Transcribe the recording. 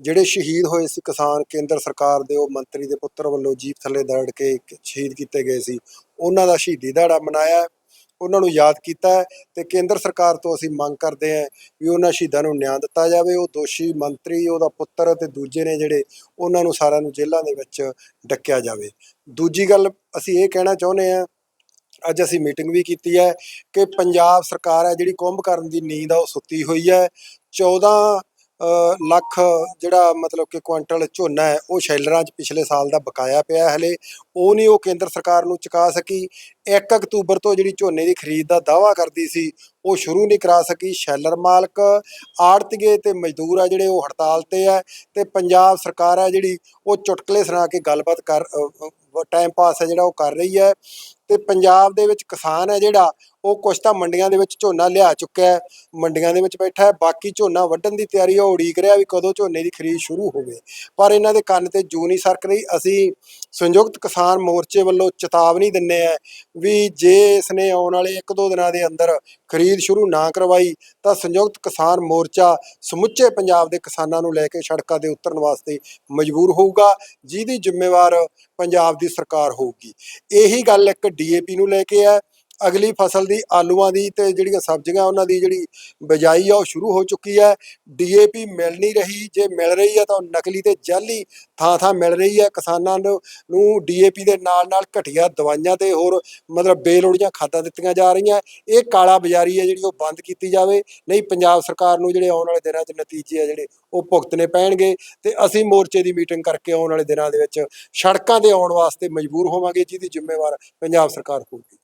ਜਿਹੜੇ ਸ਼ਹੀਦ ਹੋਏ ਸੀ ਕਿਸਾਨ ਕੇਂਦਰ ਸਰਕਾਰ ਦੇ, ਉਹ ਮੰਤਰੀ ਦੇ ਪੁੱਤਰ ਵੱਲੋਂ ਜੀਪ ਥੱਲੇ ਦੜ ਕੇ ਸ਼ਹੀਦ ਕੀਤੇ ਗਏ ਸੀ। ਉਹਨਾਂ ਦਾ ਸ਼ਹੀਦੀ ਦਿਹਾੜਾ ਮਨਾਇਆ ਉਹਨਾਂ ਨੂੰ ਯਾਦ ਕੀਤਾ ਹੈ ਤੇ ਕੇਂਦਰ ਸਰਕਾਰ ਤੋਂ ਅਸੀਂ ਮੰਗ ਕਰਦੇ ਹਾਂ ਵੀ ਉਹਨਾਂ ਸ਼ਹੀਦਾਂ ਨੂੰ ਨਿਆਂ ਦਿੱਤਾ ਜਾਵੇ। ਉਹ ਦੋਸ਼ੀ ਮੰਤਰੀ, ਉਹਦਾ ਪੁੱਤਰ ਤੇ ਦੂਜੇ ਨੇ ਜਿਹੜੇ ਉਹਨਾਂ ਨੂੰ ਸਾਰਿਆਂ ਨੂੰ ਜੇਲ੍ਹਾਂ ਦੇ ਵਿੱਚ ਡੱਕਿਆ ਜਾਵੇ। ਦੂਜੀ ਗੱਲ ਅਸੀਂ ਇਹ ਕਹਿਣਾ ਚਾਹੁੰਦੇ ਹਾਂ, ਅੱਜ ਅਸੀਂ ਮੀਟਿੰਗ ਵੀ ਕੀਤੀ ਹੈ ਕਿ ਪੰਜਾਬ ਸਰਕਾਰ ਹੈ ਜਿਹੜੀ ਕੁੰਭ ਕਰਨ ਦੀ ਨੀਂਦ ਆ, ਉਹ ਸੁੱਤੀ ਹੋਈ ਹੈ। 14 ਲੱਖ ਜਿਹੜਾ ਮਤਲਬ ਕਿ ਕੁਆਂਟਲ ਝੋਨਾ ਹੈ, ਉਹ ਸ਼ੈਲਰਾਂ 'ਚ ਪਿਛਲੇ ਸਾਲ ਦਾ ਬਕਾਇਆ ਪਿਆ ਹਲੇ। ਉਹ ਨਹੀਂ ਉਹ ਕੇਂਦਰ ਸਰਕਾਰ ਨੂੰ ਚੁਕਾ ਸਕੀ। 1 ਅਕਤੂਬਰ ਤੋਂ ਜਿਹੜੀ ਝੋਨੇ ਦੀ ਖਰੀਦ ਦਾ ਦਾਵਾ ਕਰਦੀ ਸੀ, ਉਹ ਸ਼ੁਰੂ ਨਹੀਂ ਕਰਾ ਸਕੀ। ਸ਼ੈਲਰ ਮਾਲਕ ਆੜਤੀਏ ਤੇ ਮਜ਼ਦੂਰ ਆ ਜਿਹੜੇ ਉਹ ਹੜਤਾਲ ਤੇ ਹੈ ਤੇ ਪੰਜਾਬ ਸਰਕਾਰ ਹੈ ਜਿਹੜੀ ਉਹ ਚੁਟਕਲੇ ਸੁਣਾ ਕੇ ਗੱਲਬਾਤ ਕਰ ਟਾਈਮ ਪਾਸ ਹੈ ਜਿਹੜਾ ਉਹ ਕਰ ਰਹੀ ਹੈ ਤੇ ਪੰਜਾਬ ਦੇ ਵਿੱਚ ਕਿਸਾਨ ਹੈ ਜਿਹੜਾ, ਉਹ ਕੁਛ ਤਾਂ ਮੰਡੀਆਂ ਦੇ ਵਿੱਚ ਝੋਨਾ ਲਿਆ ਚੁੱਕਿਆ ਹੈ, ਮੰਡੀਆਂ ਦੇ ਵਿੱਚ ਬੈਠਾ ਹੈ, ਬਾਕੀ ਝੋਨਾ ਵੱਢਣ ਦੀ ਤਿਆਰੀ ਉਹ ਉਡੀਕ ਰਿਹਾ ਵੀ ਕਦੋਂ ਝੋਨੇ ਦੀ ਖਰੀਦ ਸ਼ੁਰੂ ਹੋਵੇ। ਪਰ ਇਹਨਾਂ ਦੇ ਕੰਨ ਤੇ ਜੂ ਨਹੀਂ ਸਰਕ ਰਹੀ। ਅਸੀਂ ਸੰਯੁਕਤ ਕਿਸਾਨ ਕਿਸਾਨ ਮੋਰਚੇ ਵੱਲੋਂ ਚੇਤਾਵਨੀ ਦਿੰਨੇ ਆ ਵੀ ਜੇ ਇਸਨੇ ਆਉਣ ਵਾਲੇ ਇੱਕ ਦੋ ਦਿਨਾਂ ਦੇ ਅੰਦਰ ਖਰੀਦ ਸ਼ੁਰੂ ਨਾ ਕਰਵਾਈ, ਤਾਂ ਸੰਯੁਕਤ ਕਿਸਾਨ ਮੋਰਚਾ ਸਮੁੱਚੇ ਪੰਜਾਬ ਦੇ ਕਿਸਾਨਾਂ ਨੂੰ ਲੈ ਕੇ ਸੜਕਾਂ ਦੇ ਉਤਰਨ ਵਾਸਤੇ ਮਜਬੂਰ ਹੋਊਗਾ, ਜਿਹਦੀ ਜ਼ਿੰਮੇਵਾਰ ਪੰਜਾਬ ਦੀ ਸਰਕਾਰ ਹੋਊਗੀ। ਇਹੀ ਗੱਲ ਇੱਕ ਡੀਏਪੀ ਨੂੰ ਲੈ ਕੇ ਹੈ। ਅਗਲੀ ਫਸਲ ਦੀ ਆਲੂਆਂ ਦੀ ਤੇ ਜਿਹੜੀਆਂ ਸਬਜ਼ੀਆਂ ਉਹਨਾਂ ਦੀ ਜਿਹੜੀ ਬਿਜਾਈ ਆ ਉਹ ਸ਼ੁਰੂ ਹੋ ਚੁੱਕੀ ਹੈ। ਡੀਏਪੀ ਮਿਲ ਨਹੀਂ ਰਹੀ, ਜੇ ਮਿਲ ਰਹੀ ਹੈ ਤਾਂ ਉਹ ਨਕਲੀ ਤੇ ਜਾਲੀ ਥਾਂ ਥਾਂ ਮਿਲ ਰਹੀ ਹੈ। ਕਿਸਾਨਾਂ ਨੂੰ ਨੂੰ ਡੀਏਪੀ ਦੇ ਨਾਲ ਨਾਲ ਘਟੀਆ ਦਵਾਈਆਂ ਤੇ ਹੋਰ ਮਤਲਬ ਬੇਲੋੜੀਆਂ ਖਾਦਾਂ ਦਿੱਤੀਆਂ ਜਾ ਰਹੀਆਂ। ਇਹ ਕਾਲਾ ਬਾਜ਼ਾਰੀ ਹੈ ਜਿਹੜੀ ਉਹ ਬੰਦ ਕੀਤੀ ਜਾਵੇ। ਨਹੀਂ, ਪੰਜਾਬ ਸਰਕਾਰ ਨੂੰ ਜਿਹੜੇ ਆਉਣ ਵਾਲੇ ਦਿਨਾਂ 'ਚ ਨਤੀਜੇ ਆ ਜਿਹੜੇ ਉਹ ਭੁਗਤਣੇ ਪੈਣਗੇ ਤੇ ਅਸੀਂ ਮੋਰਚੇ ਦੀ ਮੀਟਿੰਗ ਕਰਕੇ ਆਉਣ ਵਾਲੇ ਦਿਨਾਂ ਦੇ ਵਿੱਚ ਸੜਕਾਂ ਤੇ ਆਉਣ ਵਾਸਤੇ ਮਜਬੂਰ ਹੋਵਾਂਗੇ, ਜਿਹਦੀ ਜ਼ਿੰਮੇਵਾਰ ਪੰਜਾਬ ਸਰਕਾਰ ਹੋਊਗੀ।